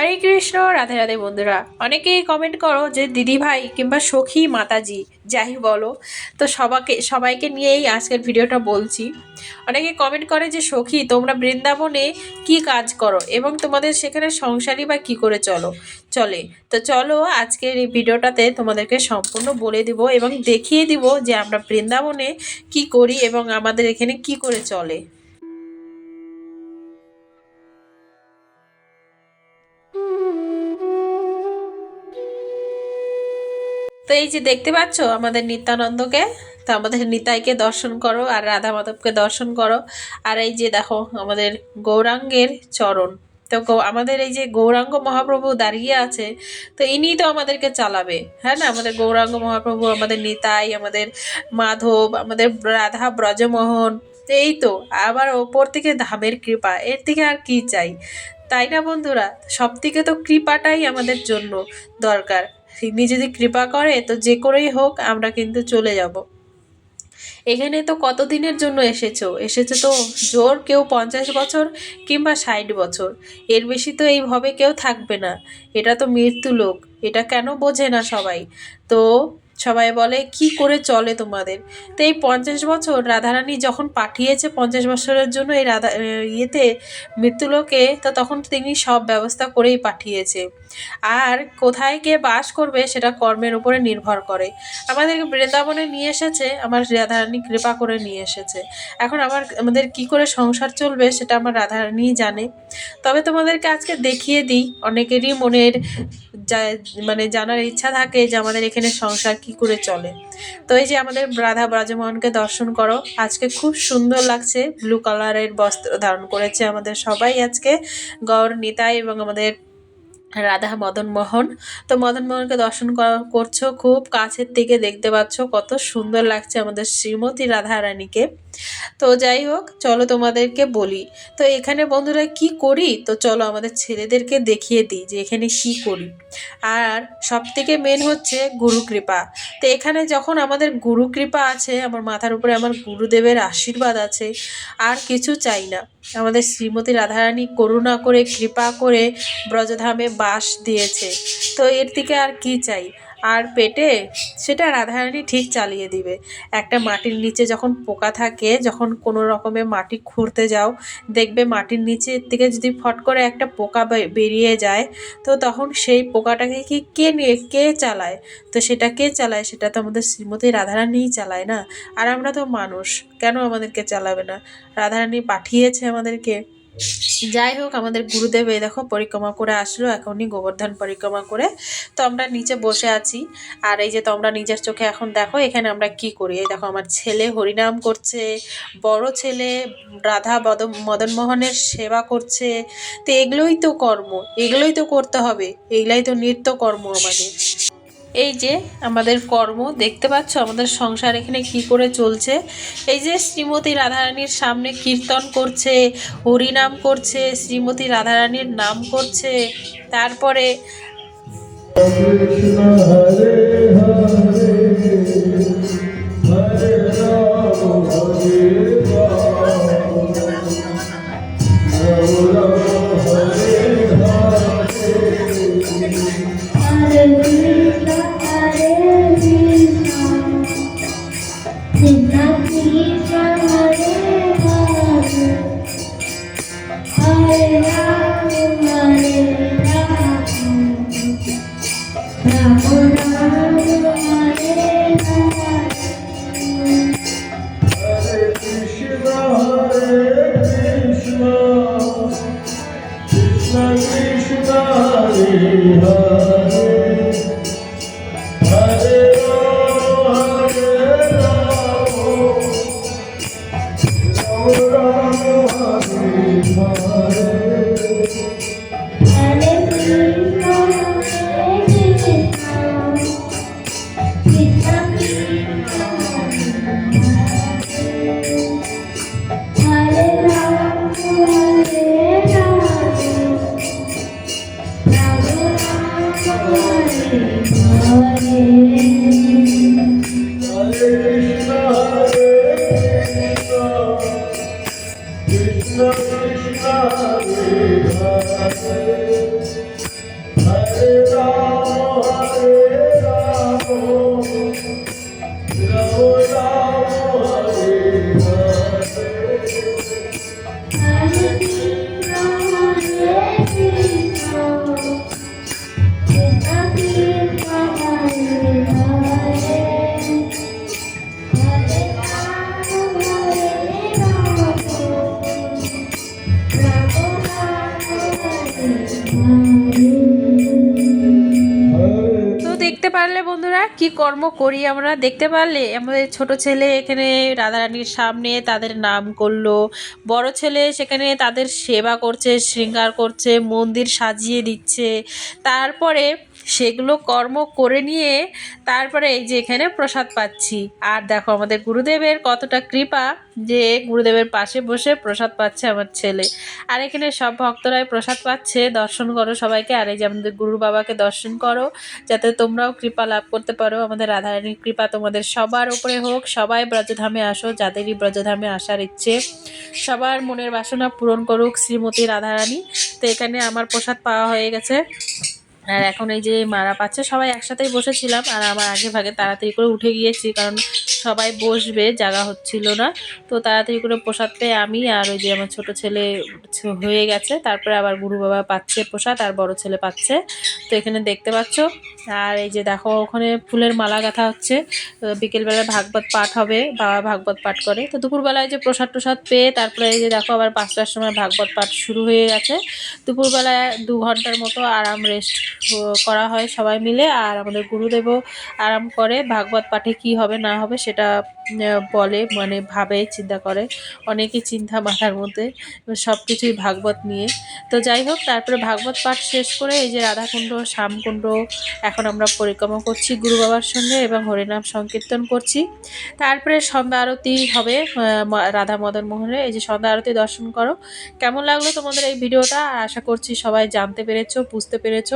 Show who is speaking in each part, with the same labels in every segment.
Speaker 1: হরে কৃষ্ণ, রাধে রাধে বন্ধুরা। অনেকেই কমেন্ট করো যে দিদি ভাই কিংবা সখী মাতাজি, যাই বলো। তো সবাইকে সবাইকে নিয়েই আজকের ভিডিওটা বলছি। অনেকে কমেন্ট করে যে, সখী, তোমরা বৃন্দাবনে কি কাজ করো এবং তোমাদের সেখানে সংসারই বা কি করে চলো? চলে। তো চলো, আজকের এই ভিডিওটাতে তোমাদেরকে সম্পূর্ণ বলে দিব এবং দেখিয়ে দিব যে, আমরা বৃন্দাবনে কি করি এবং আমাদের এখানে কি করে চলে। তো এই যে দেখতে পাচ্ছ আমাদের নিত্যানন্দকে? তো আমাদের নিতাইকে দর্শন করো আর রাধা মাধবকে দর্শন করো। আর এই যে দেখো আমাদের গৌরাঙ্গের চরণ। তো আমাদের এই যে গৌরাঙ্গ মহাপ্রভু দাঁড়িয়ে আছে, তো ইনিই তো আমাদেরকে চালাবে। হ্যাঁ না? আমাদের গৌরাঙ্গ মহাপ্রভু, আমাদের নিতাই, আমাদের মাধব, আমাদের রাধা ব্রজমোহন এই তো। আবার ওপর থেকে ধামের কৃপা, এর থেকে আর কি চাই? তাই না বন্ধুরা? সব থেকে তো কৃপাটাই আমাদের জন্য দরকার। তিনি যদি কৃপা করে, তো যে করেই হোক, আমরা কিন্তু চলে যাব। এখানে তো কতদিনের জন্য এসেছ? এসেছ তো জোর কেউ পঞ্চাশ বছর কিংবা ষাট বছর। এর বেশি তো এইভাবে কেউ থাকবে না। এটা তো মৃত্যু লোক। এটা কেন বোঝে না সবাই? তো সবাই বলে, কি করে চলে তোমাদের? তো এই পঞ্চাশ বছর রাধারানী যখন পাঠিয়েছে পঞ্চাশ বছরের জন্য এই রাধা ইয়েতে মৃত্যুলোকে, তো তখন তিনি সব ব্যবস্থা করেই পাঠিয়েছে। আর কোথায় কে বাস করবে সেটা কর্মের উপরে নির্ভর করে। আমাদেরকে বৃন্দাবনে নিয়ে এসেছে, আমার রাধারানী কৃপা করে নিয়ে এসেছে। এখন আমার, আমাদের কি করে সংসার চলবে সেটা আমার রাধারানীই জানে। তবে তোমাদেরকে আজকে দেখিয়ে দিই, অনেকেরই মনের মানে জানার ইচ্ছা থাকে যে আমাদের এখানে সংসার কি করে চলে। তো এই যে আমাদের রাধা ব্রাজমোহনকে দর্শন করো, আজকে খুব সুন্দর লাগছে। ব্লু কালারের বস্ত্র ধারণ করেছে আমাদের সবাই আজকে। গৌর নিতাই এবং আমাদের রাধা মদন মোহন। তো মদন মোহনকে দর্শন কর- করছ খুব কাছের থেকে দেখতে পাচ্ছ। কত সুন্দর লাগছে আমাদের শ্রীমতী রাধা রানীকে তো যাই হোক, চলো তোমাদেরকে বলি। তো এখানে বন্ধুরা কি করি? তো চলো আমাদের ছেলেদেরকে দেখিয়ে দিই যে এখানে কি করি। আর সব থেকে মেন হচ্ছে গুরু কৃপা। তো এখানে যখন আমাদের গুরু কৃপা আছে, আমার মাথার উপরে আমার গুরুদেবের আশীর্বাদ আছে, আর কিছু চাই না। আমাদের শ্রীমতী রাধারানী করুণা করে, কৃপা করে ব্রজধামে বাস দিয়েছে। তো এর থেকে আর কি চাই? আর পেটে সেটা রাধারানী ঠিক চালিয়ে দিবে। একটা মাটির নিচে যখন পোকা থাকে, যখন কোনো রকমে মাটি খুঁড়তে যাও, দেখবে মাটির নিচে থেকে যদি ফট করে একটা পোকা বেরিয়ে যায়, তো তখন সেই পোকাটাকে কি কে নিয়ে, কে চালায়? তো সেটা কে চালায়? সেটা তো আমাদের শ্রীমতী রাধারানীই চালায় না? আর আমরা তো মানুষ, কেন আমাদেরকে চালাবে না? রাধারানী পাঠিয়েছে আমাদেরকে। যাই হোক, আমাদের গুরুদেব এই দেখো পরিক্রমা করে আসলো, এখনই গোবর্ধন পরিক্রমা করে। তো আমরা নিচে বসে আছি, আর এই যে তোমরা নিজের চোখে এখন দেখো, এখানে আমরা কি করি? এই দেখো, আমার ছেলে হরিনাম করছে, বড় ছেলে রাধা মদন মোহনের সেবা করছে। তো এগুলোই তো কর্ম, এগুলোই তো করতে হবে, এগুলাই তো নিত্য কর্ম আমাদের। এই যে আমাদের কর্ম, দেখতে পাচ্ছ আমাদের সংসার এখানে কি করে চলছে? এই যে শ্রীমতী রাধারানীর সামনে কীর্তন করছে, হরিনাম করছে, শ্রীমতী রাধারানীর নাম করছে, তারপরে
Speaker 2: Thank
Speaker 1: you. দেখতে পারলে বন্ধুরা কি কর্ম করি আমরা? দেখতে পারলে আমাদের ছোট ছেলে এখানে রাধারানীর সামনে তাদের নাম করল। বড় ছেলে সেখানে তাদের সেবা করছে, শৃঙ্গার করছে, মন্দির সাজিয়ে দিচ্ছে। তারপরে সেগুলো কর্ম করে নিয়ে তারপরে এই যে এখানে প্রসাদ পাচ্ছি। আর দেখো আমাদের গুরুদেবের কতটা কৃপা। যে গুরুদেবের পাশে বসে প্রসাদ পাচ্ছে আমার ছেলে। আর এখানে সব ভক্তরাই প্রসাদ পাচ্ছে। দর্শন করো সবাইকে। আর এই যে আমাদের গুরু বাবাকে দর্শন করো, যাতে তোমরাও কৃপা লাভ করতে পারো। আমাদের রাধারানীর কৃপা তোমাদের সবার উপরে হোক। সবাই ব্রজধামে আসো, যাদেরই ব্রজধামে আসার ইচ্ছে। সবার মনের বাসনা পূরণ করুক শ্রীমতী রাধারানী। তো এখানে আমার প্রসাদ পাওয়া হয়ে গেছে। আর এখন এই যে মারা পাচ্ছে, সবাই একসাথেই বসেছিলাম আর আমার আগে ভাগে তাড়াতাড়ি করে উঠে গিয়েছি, কারণ সবাই বসবে, জায়গা হচ্ছিল না। তো তাড়াতাড়ি করে প্রসাদ পেয়ে আমি আর ওই যে আমার ছোট ছেলে হয়ে গেছে, তারপরে আবার গুরু বাবা পাচ্ছে প্রসাদ আর বড় ছেলে পাচ্ছে। তো এখানে দেখতে পাচ্ছ, আর এই যে দেখো ওখানে ফুলের মালা গাঁথা হচ্ছে বিকেলবেলা ভাগবত পাঠ হবে, বাবা ভাগবত পাঠ করে। তো দুপুরবেলায় যে প্রসাদ টসাদ পেয়ে তারপরে এই যে দেখো আবার পাঁচটার সময় ভাগবত পাঠ শুরু হয়ে গেছে। দুপুরবেলায় দু ঘণ্টার মতো আরাম রেস্ট করা হয় সবাই মিলে, আর আমাদের গুরুদেবও আরাম করে ভাগবত পাঠে কি হবে না হবে সেটা বলে মানে ভাবে, চিন্তা করে, অনেকই চিন্তা মাথার মধ্যে সব কিছুই ভাগবত নিয়ে। তো যাই হোক, তারপরে ভাগবত পাঠ শেষ করে এই যে রাধাকুণ্ড, শ্যামকুণ্ড, এখন আমরা পরিক্রমা করছি গুরু বাবার সঙ্গে এবং হরিনাম সংকীর্তন করছি। তারপরে সন্ধ্যা আরতি হবে রাধা মদন মোহনে। এই যে সন্ধ্যা আরতি দর্শন করো। কেমন লাগল তোমাদের এই ভিডিওটা? আর আশা করছি সবাই জানতে পেরেছ, বুঝতে পেরেছ।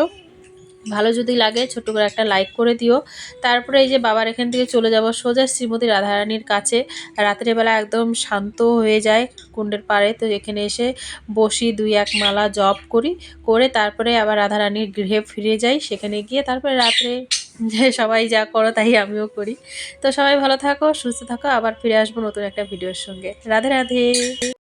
Speaker 1: ভালো যদি লাগে, ছোট্ট করে একটা লাইক করে দিও। তারপরে এই যে বাবার এখান থেকে চলে যাব সোজা শ্রীমতী রাধারানীর কাছে। রাত্রেবেলা একদম শান্ত হয়ে যায় কুণ্ডের পাড়ে। তো এখানে এসে বসি, দুই এক মালা জপ করি। করে তারপরে আবার রাধারানীর গৃহে ফিরে যাই। সেখানে গিয়ে তারপরে রাত্রে যে সবাই যা করো তাই আমিও করি। তো সবাই ভালো থাকো, সুস্থ থাকো। আবার ফিরে আসব নতুন একটা ভিডিওর সঙ্গে। রাধে রাধে।